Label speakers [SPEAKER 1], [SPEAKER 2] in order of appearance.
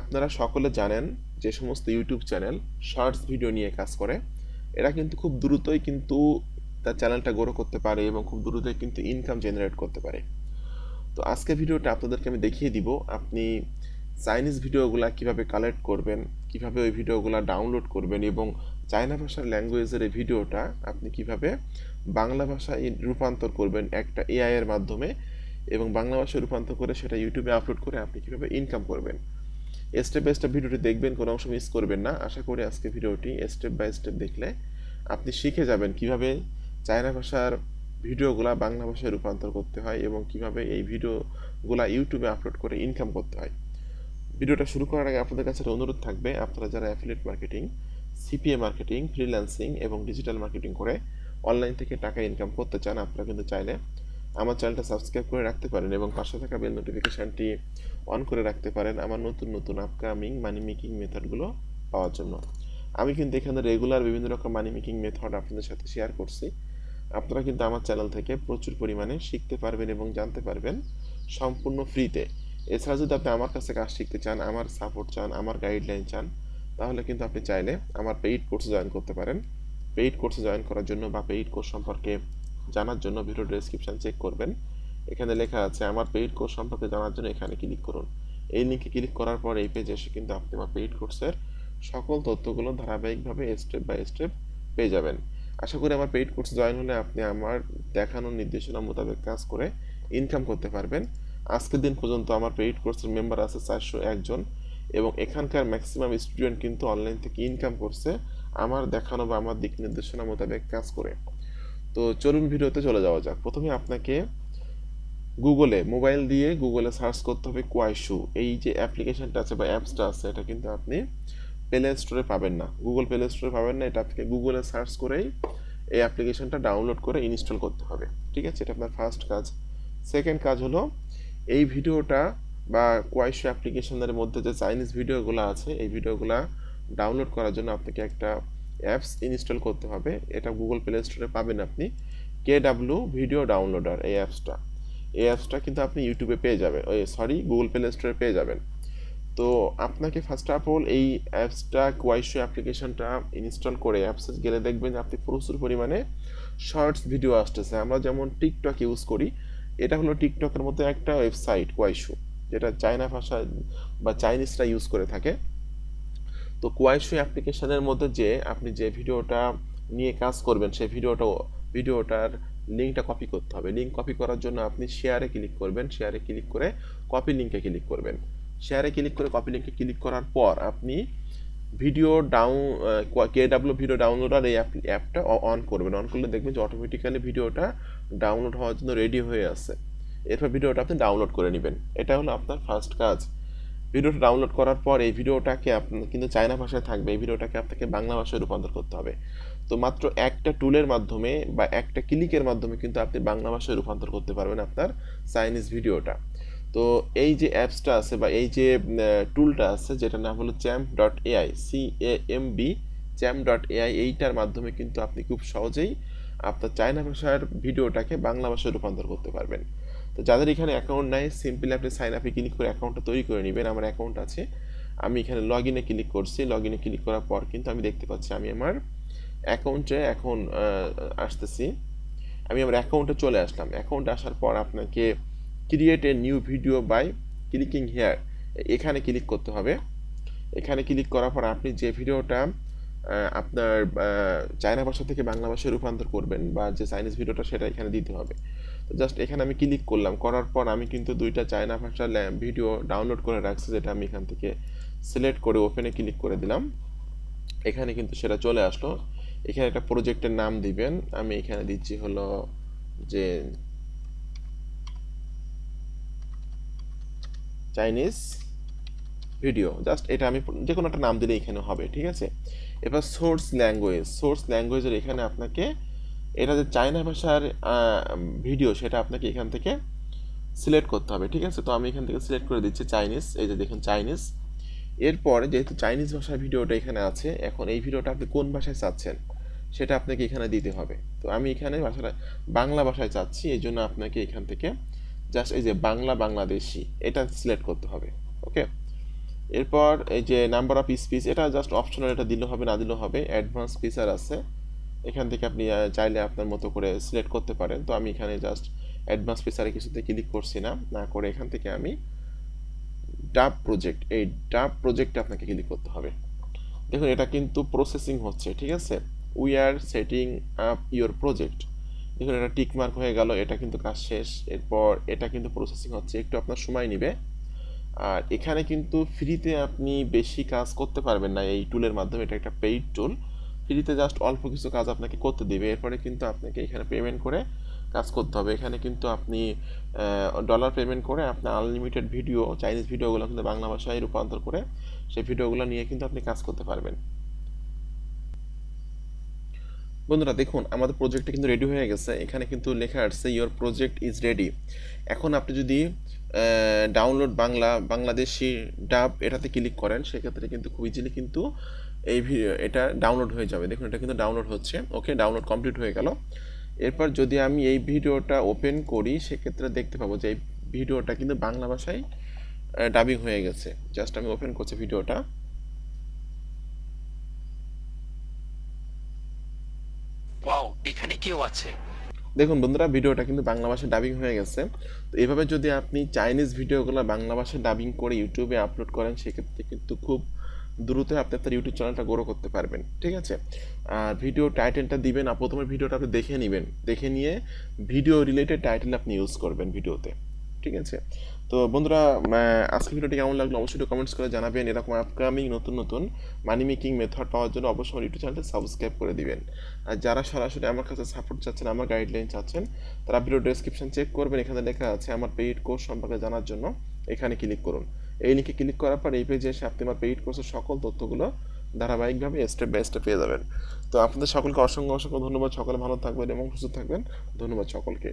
[SPEAKER 1] আপনারা সকলে জানেন যে সমস্ত ইউটিউব চ্যানেল শর্টস ভিডিও নিয়ে কাজ করে। এরা কিন্তু খুব দ্রুতই কিন্তু তার চ্যানেলটা গ্রো করতে পারে এবং খুব দ্রুতই কিন্তু ইনকাম জেনারেট করতে পারে। তো আজকে ভিডিওটা আপনাদেরকে আমি দেখিয়ে দিব আপনি চাইনিজ ভিডিওগুলা কীভাবে কালেক্ট করবেন, কীভাবে ওই ভিডিওগুলা ডাউনলোড করবেন এবং চায়না ভাষার ল্যাঙ্গুয়েজের এই ভিডিওটা আপনি কীভাবে বাংলা ভাষায় রূপান্তর করবেন একটা এআই এর মাধ্যমে এবং বাংলা ভাষায় রূপান্তর করে সেটা ইউটিউবে আপলোড করে আপনি কীভাবে ইনকাম করবেন। স্টেপ বাই স্টেপ ভিডিওটি দেখবেন, কোনো অংশ মিস করবেন না। আশা করি আজকে ভিডিওটি স্টেপ বাই স্টেপ দেখলে আপনি শিখে যাবেন কীভাবে চায়না ভাষার ভিডিওগুলা বাংলা ভাষায় রূপান্তর করতে হয় এবং কীভাবে এই ভিডিওগুলা ইউটিউবে আপলোড করে ইনকাম করতে হয়। ভিডিওটা শুরু করার আগে আপনাদের কাছে অনুরোধ থাকবে, আপনারা যারা affiliate marketing CPA marketing freelancing এবং ডিজিটাল মার্কেটিং করে অনলাইন থেকে টাকা ইনকাম করতে চান, আপনারা কিন্তু চাইলে আমার চ্যানেলটা সাবস্ক্রাইব করে রাখতে পারেন এবং পাশে থাকা বেল নোটিফিকেশানটি অন করে রাখতে পারেন আমার নতুন নতুন আপকামিং মানি মেকিং মেথডগুলো পাওয়ার জন্য। আমি কিন্তু এখানে রেগুলার বিভিন্ন রকম মানি মেকিং মেথড আপনাদের সাথে শেয়ার করছি। আপনারা কিন্তু আমার চ্যানেল থেকে প্রচুর পরিমাণে শিখতে পারবেন এবং জানতে পারবেন সম্পূর্ণ ফ্রিতে এছাড়া যদি আপনি আমার কাছে কাজ শিখতে চান, আমার সাপোর্ট চান, আমার গাইডলাইন চান, তাহলে কিন্তু আপনি চাইলে আমার পেইড কোর্সে জয়েন করতে পারেন। পেইড কোর্সে জয়েন করার জন্য বা পেইড কোর্স সম্পর্কে জানার জন্য ভিডিও ডেসক্রিপশন চেক করবেন। এখানে লেখা আছে, আমার পেইড কোর্স সম্পর্কে জানার জন্য এখানে ক্লিক করুন। এই লিঙ্কে ক্লিক করার পর এই পেজে এসে কিন্তু আপনি আমার পেইড কোর্সের সকল তথ্যগুলো ধারাবাহিকভাবে স্টেপ বাই স্টেপ পেয়ে যাবেন। আশা করি আমার পেইড কোর্স জয়েন হলে আপনি আমার দেখানো নির্দেশনা মোতাবেক কাজ করে ইনকাম করতে পারবেন। আজকের দিন পর্যন্ত আমার পেইড কোর্সের মেম্বার আছে চারশো একজন এবং এখানকার ম্যাক্সিমাম স্টুডেন্ট কিন্তু অনলাইন থেকে ইনকাম করছে। আমার দেখানো বা আমার দিক নির্দেশনা মোতাবেক কাজ করে। তো চলুন ভিডিওতে চলে যাওয়া যাক। প্রথমে আপনাকে গুগলে, মোবাইল দিয়ে গুগলে সার্চ করতে হবে কোয়াইশু। এই যে অ্যাপ্লিকেশনটা আছে বা অ্যাপসটা আছে, এটা কিন্তু আপনি প্লে স্টোরে পাবেন না। গুগল প্লে স্টোরে পাবেন না, এটা আপনাকে গুগলে সার্চ করেই এই অ্যাপ্লিকেশনটা ডাউনলোড করে ইনস্টল করতে হবে। ঠিক আছে? এটা আপনার ফার্স্ট কাজ। সেকেন্ড কাজ হলো, এই ভিডিওটা বা কোয়াইশো অ্যাপ্লিকেশনের মধ্যে যে চাইনিজ ভিডিওগুলো আছে, এই ভিডিওগুলো ডাউনলোড করার জন্য আপনাকে একটা অ্যাপস ইনস্টল করতে হবে। এটা গুগল প্লে স্টোরে পাবেন আপনি। কে ডাব্লু ভিডিও ডাউনলোডার এই অ্যাপসটা এই অ্যাপসটা কিন্তু আপনি ইউটিউবে পেয়ে যাবেন। ওই সরি গুগল প্লে স্টোরে পেয়ে যাবেন। তো আপনাকে ফার্স্ট অফ অল এই অ্যাপসটা কোয়াইশো অ্যাপ্লিকেশনটা ইনস্টল করে অ্যাপসে গেলে দেখবেন যে আপনি প্রচুর পরিমাণে শর্টস ভিডিও আসতেছে। আমরা যেমন টিকটক ইউজ করি, এটা হলো টিকটকের মতো একটা ওয়েবসাইট কোয়াইশো যেটা চায়না ভাষা বা চাইনিজরা ইউজ করে থাকে। তো কোয়াইশো অ্যাপ্লিকেশনের মধ্যে যে আপনি যে ভিডিওটা নিয়ে কাজ করবেন, সেই ভিডিওটা ভিডিওটার লিঙ্কটা কপি করতে হবে। লিঙ্ক কপি করার জন্য আপনি শেয়ারে ক্লিক করবেন। শেয়ারে ক্লিক করে কপি লিঙ্কে ক্লিক করবেন। শেয়ারে ক্লিক করে কপি লিঙ্কে ক্লিক করার পর আপনি video down K W video downloader এই অ্যাপটা অন করবেন। অন করলে দেখবেন যে অটোমেটিক্যালি ভিডিওটা ডাউনলোড হওয়ার জন্য রেডি হয়ে আছে। এরপর ভিডিওটা আপনি ডাউনলোড করে নেবেন। এটা হলো আপনার ফার্স্ট কাজ। ভিডিওটা ডাউনলোড করার পর এই ভিডিওটাকে আপনার কিন্তু চায়না ভাষায় থাকবে, এই ভিডিওটাকে আপনাকে বাংলা ভাষায় রূপান্তর করতে হবে। তো মাত্র একটা টুলের মাধ্যমে বা একটা ক্লিকের মাধ্যমে কিন্তু আপনি বাংলা ভাষায় রূপান্তর করতে পারবেন আপনার চাইনিজ ভিডিওটা। তো এই যে অ্যাপসটা আছে বা এই যে টুলটা আছে যেটার নাম হলো champ dot AI C A M B champ dot AI এইটার মাধ্যমে কিন্তু আপনি খুব সহজেই আপনার চায়না ভাষার ভিডিওটাকে বাংলা ভাষায় রূপান্তর করতে পারবেন। তো যাদের এখানে অ্যাকাউন্ট নাই সিম্পলি আপনি সাইন আপে ক্লিক করে অ্যাকাউন্টটা তৈরি করে নেবেন। আমার অ্যাকাউন্ট আছে। আমি এখানে লগ ইনে ক্লিক করছি। লগ ইনে ক্লিক করার পর কিন্তু আমি দেখতে পাচ্ছি আমি আমার অ্যাকাউন্টে এখন আসতেছি। আমি আমার অ্যাকাউন্টে চলে আসলাম। অ্যাকাউন্টে আসার পর আপনাকে create a new video by clicking here এখানে ক্লিক করতে হবে। এখানে ক্লিক করার পর আপনি যে ভিডিওটা আপনার চায়না ভাষা থেকে বাংলা ভাষায় রূপান্তর করবেন বা যে চাইনিজ ভিডিওটা সেটা এখানে দিতে হবে। তো জাস্ট এখানে আমি ক্লিক করলাম, করার পর আমি কিন্তু দুইটা চায়না ভাষার ভিডিও ডাউনলোড করে রাখছি, যেটা আমি এখান থেকে সিলেক্ট করে ওপেনে ক্লিক করে দিলাম। এখানে কিন্তু সেটা চলে আসলো। এখানে একটা প্রজেক্টের নাম দিবেন। আমি এখানে দিচ্ছি হলো যে চাইনিজ ভিডিও জাস্ট এটা আমি যে কোনো একটা নাম দিলে এখানে হবে, ঠিক আছে? এবার সোর্স ল্যাঙ্গুয়েজ সোর্স ল্যাঙ্গুয়েজের এখানে আপনাকে, এটা যে চায়না ভাষার ভিডিও সেটা আপনাকে এখান থেকে সিলেক্ট করতে হবে, ঠিক আছে? তো আমি এখান থেকে সিলেক্ট করে দিচ্ছি চাইনিজ এই যে দেখুন চাইনিজ এরপর যেহেতু চাইনিজ ভাষার ভিডিওটা এখানে আছে, এখন এই ভিডিওটা আপনি কোন ভাষায় চাচ্ছেন, সেটা আপনাকে এখানে দিতে হবে। তো আমি এখানে ভাষাটা, বাংলা ভাষায় চাচ্ছি, এই জন্য আপনাকে এখান থেকে জাস্ট এই যে বাংলা বাংলাদেশি, এটা সিলেক্ট করতে হবে ওকে এরপর এই যে নাম্বার অফ স্পিচ এটা জাস্ট অপশনাল এটা দিলে হবে, না দিলেও হবে অ্যাডভান্স ফিচার আছে। এখান থেকে আপনি চাইলে আপনার মতো করে সিলেক্ট করতে পারেন। তো আমি এখানে জাস্ট অ্যাডভান্স ফিচারে কিছুতে ক্লিক করছি না। না করে এখান থেকে আমি ডাব প্রজেক্ট এই ডাব প্রজেক্টে আপনাকে ক্লিক করতে হবে। দেখুন, এটা কিন্তু প্রসেসিং হচ্ছে, ঠিক আছে? We are setting up your project দেখুন, এটা টিক মার্ক হয়ে গেল, এটা কিন্তু কাজ শেষ। এরপর এটা কিন্তু প্রসেসিং হচ্ছে, একটু আপনার সময় নেবে। আর এখানে কিন্তু ফ্রিতে আপনি বেশি কাজ করতে পারবেন না এই টুলের মাধ্যমে, এটা একটা পেইড টুল ফ্রিতে জাস্ট অল্প কিছু কাজ আপনাকে করতে দেবে, এরপরে কিন্তু আপনাকে এখানে পেমেন্ট করে কাজ করতে হবে। এখানে কিন্তু আপনি ডলার পেমেন্ট করে আপনার আনলিমিটেড ভিডিও চাইনিজ ভিডিওগুলো কিন্তু বাংলা ভাষায় রূপান্তর করে সেই ভিডিওগুলো নিয়ে কিন্তু আপনি কাজ করতে পারবেন। বন্ধুরা, দেখুন, আমাদের প্রজেক্টটা কিন্তু রেডি হয়ে গেছে। এখানে কিন্তু লেখা আসছে ইওর প্রজেক্ট ইজ রেডি এখন আপনি যদি ডাউনলোড বাংলা, বাংলাদেশি ডাব এটাতে ক্লিক করেন, সেক্ষেত্রে কিন্তু খুব ইজিলি কিন্তু এই ভিডিও এটা ডাউনলোড হয়ে যাবে। দেখুন, এটা কিন্তু ডাউনলোড হচ্ছে। ওকে ডাউনলোড কমপ্লিট হয়ে গেল। এরপর যদি আমি এই ভিডিওটা ওপেন করি, সেক্ষেত্রে দেখতে পাবো যে এই ভিডিওটা কিন্তু বাংলা ভাষায় ডাবিং হয়ে গেছে। জাস্ট আমি ওপেন করছি ভিডিওটা।
[SPEAKER 2] ওয়াও এখানে কেউ আছে।
[SPEAKER 1] দেখুন বন্ধুরা, ভিডিওটা কিন্তু বাংলা ভাষায় ডাবিং হয়ে গেছে। তো এভাবে যদি আপনি চাইনিজ ভিডিওগুলো বাংলা ভাষায় ডাবিং করে ইউটিউবে আপলোড করেন, সেক্ষেত্রে কিন্তু খুব দ্রুত আপনি আপনার ইউটিউব চ্যানেলটা গ্রো করতে পারবেন, ঠিক আছে? আর ভিডিও টাইটেলটা দিবেন আর প্রথমে ভিডিওটা আপনি দেখে নেবেন। দেখে নিয়ে ভিডিও রিলেটেড টাইটেল আপনি ইউজ করবেন ভিডিওতে ঠিক আছে? তো বন্ধুরা আজকে ভিডিওটি কেমন লাগল অবশ্যই কমেন্টস করে জানাবেন। এরকম আপকামিং নতুন নতুন মানি মেকিং মেথড পাওয়ার জন্য অবশ্যই আমার ইউটিউব চ্যানেলটা সাবস্ক্রাইব করে দিবেন। আর যারা সরাসরি আমার কাছে সাপোর্ট চাচ্ছেন, আমার গাইডলাইন চাচ্ছেন, তারা ভিডিও ডেসক্রিপশন চেক করবেন। এখানে লেখা আছে আমার পেইড কোর্স সম্পর্কে জানার জন্য। এখানে ক্লিক করুন। এই লিঙ্কে ক্লিক করার পর এই পেজে এসে আপনি আমার পেইড কোর্সের সকল তথ্যগুলো ধারাবাহিকভাবে স্টেপ বাই স্টেপ পেয়ে যাবেন। তো আপনাদের সকলকে অসংখ্য অসংখ্য ধন্যবাদ। সকলে ভালো থাকবেন এবং সুস্থ থাকবেন। ধন্যবাদ সকলকে।